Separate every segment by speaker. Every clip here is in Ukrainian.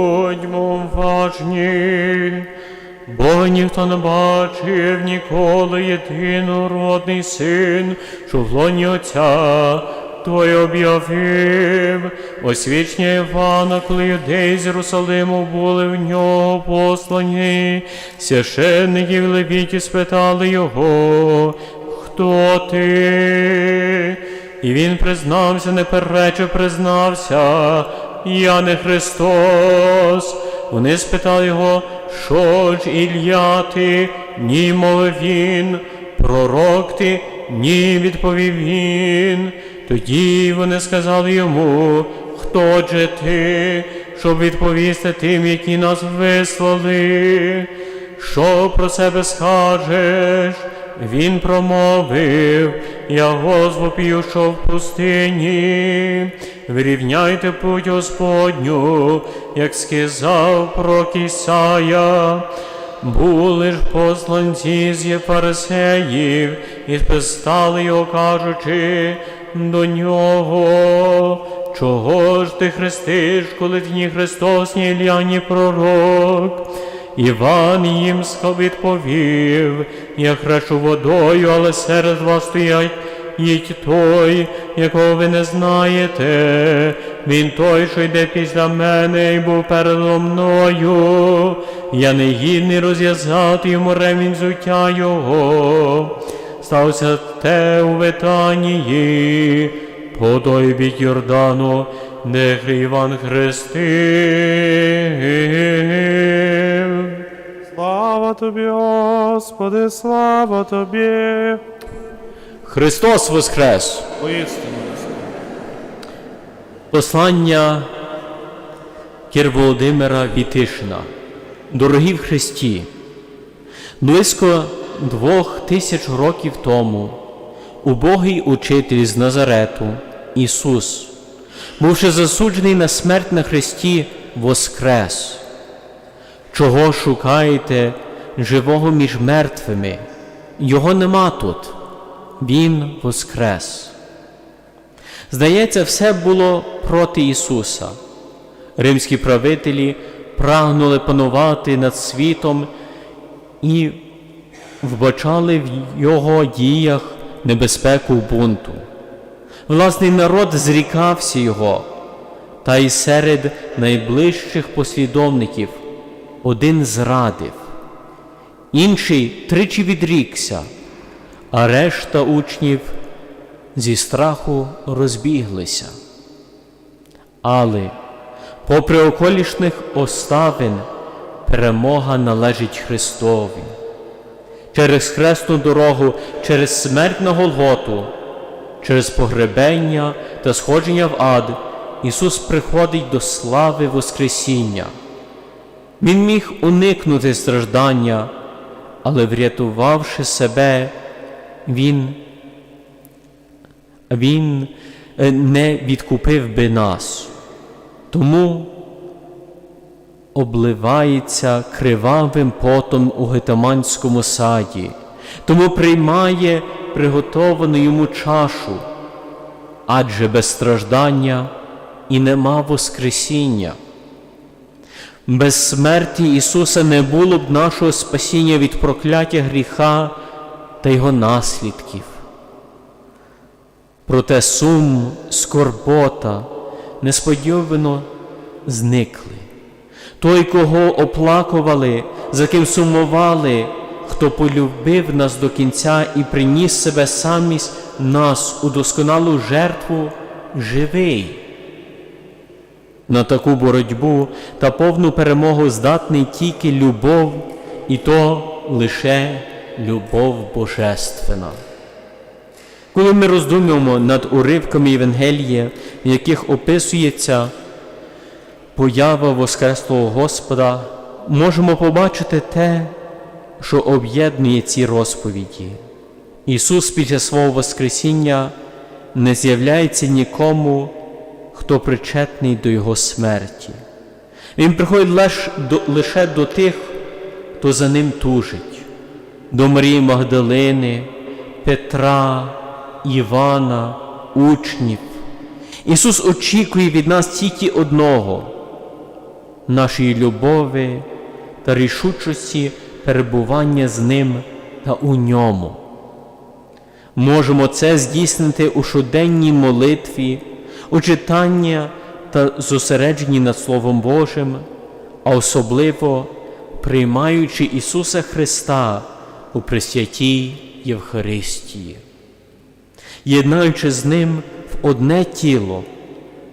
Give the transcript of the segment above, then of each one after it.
Speaker 1: Будьмо важні, бо ніхто не бачив ніколи єдинородний син, що в лоні Отця Той об'явив освічення Івана, коли юдеї з Єрусалиму були в нього послані. Священники в Левіті спитали його, хто ти? І він признався, не перече, признався, я не Христос. Вони спитали його, що ж Ілля ти? Ні, мовив він, пророк ти, ні, відповів він. Тоді вони сказали йому, хто же ти, щоб відповісти тим, які нас вислали, що про себе скажеш? Він промовив, я Господь що в пустині, вирівняйте путь Господню, як сказав про Кісая. Були ж посланці з Єфарисеїв, і спистали його, кажучи до нього, чого ж ти хрестиш, коли ти ні Христос, ні Ілля, ні пророк? Іван їм відповів, я хрещу водою, але серед вас стоять їдь той, якого ви не знаєте. Він той, що йде після мене і був передо мною. Я не гідний розв'язати йому ремінь взуття його. Стався те у Витанії, по той бік Йордану, де Іван хрестив.
Speaker 2: Слава тобі, Господи, слава тобі.
Speaker 1: Христос Воскрес!
Speaker 2: Воістину.
Speaker 1: Послання Кір Володимира Вітишина. Дорогі в Христі, близько двох тисяч років тому убогий учитель з Назарету, Ісус, бувши засуджений на смерть на Христі, воскрес. Чого шукаєте живого між мертвими? Його нема тут. Він воскрес. Здається, все було проти Ісуса. Римські правителі прагнули панувати над світом і вбачали в його діях небезпеку бунту. Власний народ зрікався його, та й серед найближчих послідовників один зрадив, інший тричі відрікся, а решта учнів зі страху розбіглися. Але, попри околішних оставин, перемога належить Христові. Через хресну дорогу, через смерть на Голготу, через погребення та сходження в ад Ісус приходить до слави Воскресіння. Він міг уникнути страждання, але врятувавши себе, Він він е, не відкупив би нас, тому обливається кривавим потом у гетаманському саді, тому приймає приготовану йому чашу, адже без страждання і нема Воскресіння. Без смерті Ісуса не було б нашого спасіння від прокляття гріха та його наслідків. Проте сум, скорбота несподівано зникли. Той, кого оплакували, за ким сумували, хто полюбив нас до кінця і приніс себе самість нас у досконалу жертву, живий. На таку боротьбу та повну перемогу здатний тільки любов, і то лише любов божественна. Коли ми роздумуємо над уривками Євангелія, в яких описується поява Воскреслого Господа, можемо побачити те, що об'єднує ці розповіді. Ісус після свого Воскресіння не з'являється нікому, хто причетний до Його смерті. Він приходить лиш до, лише до тих, хто за ним тужить, до Марії Магдалини, Петра, Івана, учнів. Ісус очікує від нас тільки одного нашої любові та рішучості перебування з Ним та у ньому. Можемо це здійснити у щоденній молитві, у та зосередженні над Словом Божим, а особливо приймаючи Ісуса Христа у Пресвятій Євхаристії, єднаючи з Ним в одне тіло,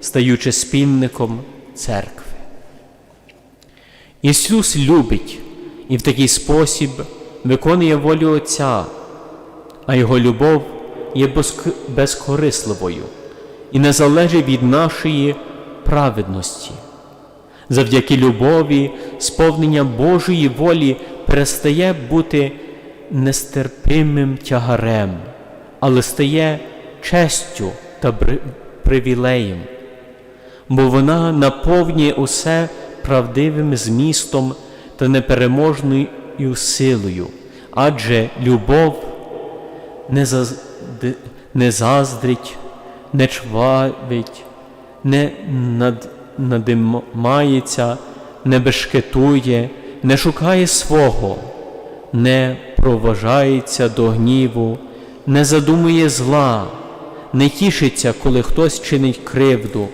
Speaker 1: стаючи спільником церкви. Ісус любить і в такий спосіб виконує волю Отця, а Його любов є безк- безкорисливою і не залежить від нашої праведності. Завдяки любові, сповнення Божої волі перестає бути нестерпимим тягарем, але стає честю та привілеєм бо вона наповнює усе правдивим змістом та непереможною силою, адже любов не, зазд... не заздрить, не чвавить, не над... надимається, не бешкетує, не шукає свого, не проважається до гніву, не задумує зла, не тішиться, коли хтось чинить кривду,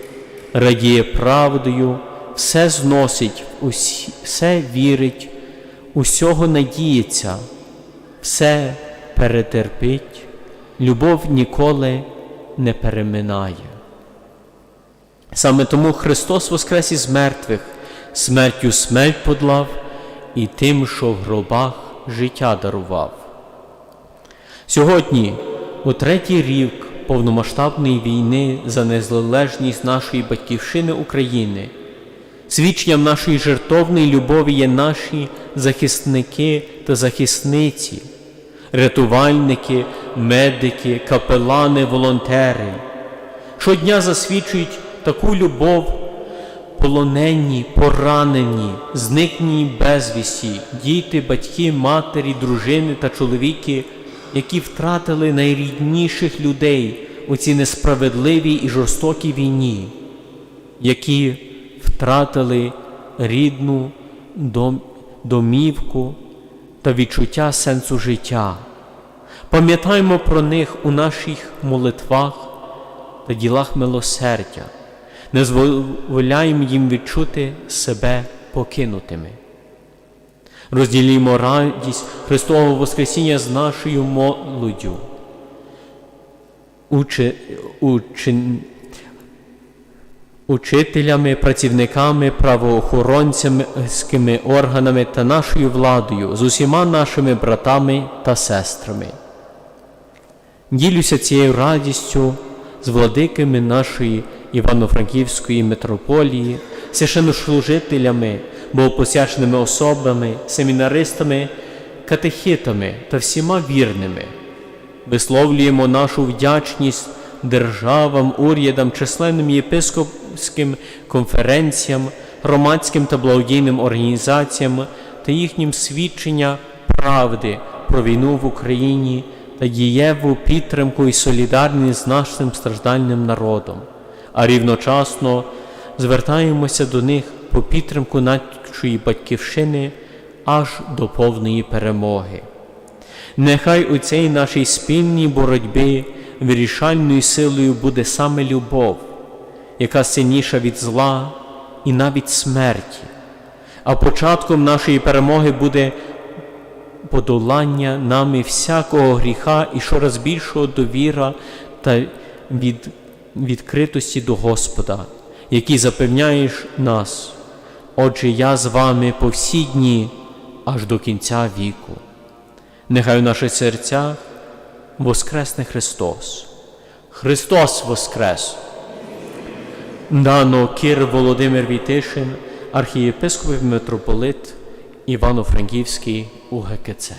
Speaker 1: радіє правдою, все зносить, усі- все вірить, усього надіється, все перетерпить, любов ніколи не переминає. Саме тому Христос воскрес із мертвих, смертю смерть подлав і тим, що в гробах життя дарував. Сьогодні, у третій рік повномасштабної війни за незалежність нашої батьківщини України, свідченням нашої жертовної любові є наші захисники та захисниці, рятувальники, медики, капелани, волонтери. Щодня засвідчують таку любов полонені, поранені, зникнені безвісті, діти, батьки, матері, дружини та чоловіки, які втратили найрідніших людей у цій несправедливій і жорстокій війні, які втратили рідну дом- домівку та відчуття сенсу життя. Пам'ятаємо про них у наших молитвах та ділах милосердя, не дозволяємо їм відчути себе покинутими. Розділімо радість Христового Воскресіння з нашою молоддю, учи, учин, учителями, працівниками, правоохоронцями органами та нашою владою, з усіма нашими братами та сестрами. Ділюся цією радістю з владиками нашої Івано-Франківської митрополії, священнослужителями, богопосячними особами, семінаристами, катехитами та всіма вірними. Висловлюємо нашу вдячність державам, урядам, численним єпископським конференціям, громадським та благодійним організаціям та їхнім свідчення правди про війну в Україні та дієву підтримку і солідарність з нашим страждальним народом, а рівночасно звертаємося до них по підтримку нашої батьківщини аж до повної перемоги. Нехай у цій нашій спільній боротьбі вирішальною силою буде саме любов, яка сильніша від зла і навіть смерті. А початком нашої перемоги буде подолання нами всякого гріха і щораз більшого довіра та від, відкритості до Господа, який запевняєш нас. Отже, я з вами по всі дні аж до кінця віку. Нехай у наших серцях воскресне Христос. Христос Воскрес! Дано Кир Володимир Вітишин, архієпископ митрополит Івано-Франківський УГКЦ.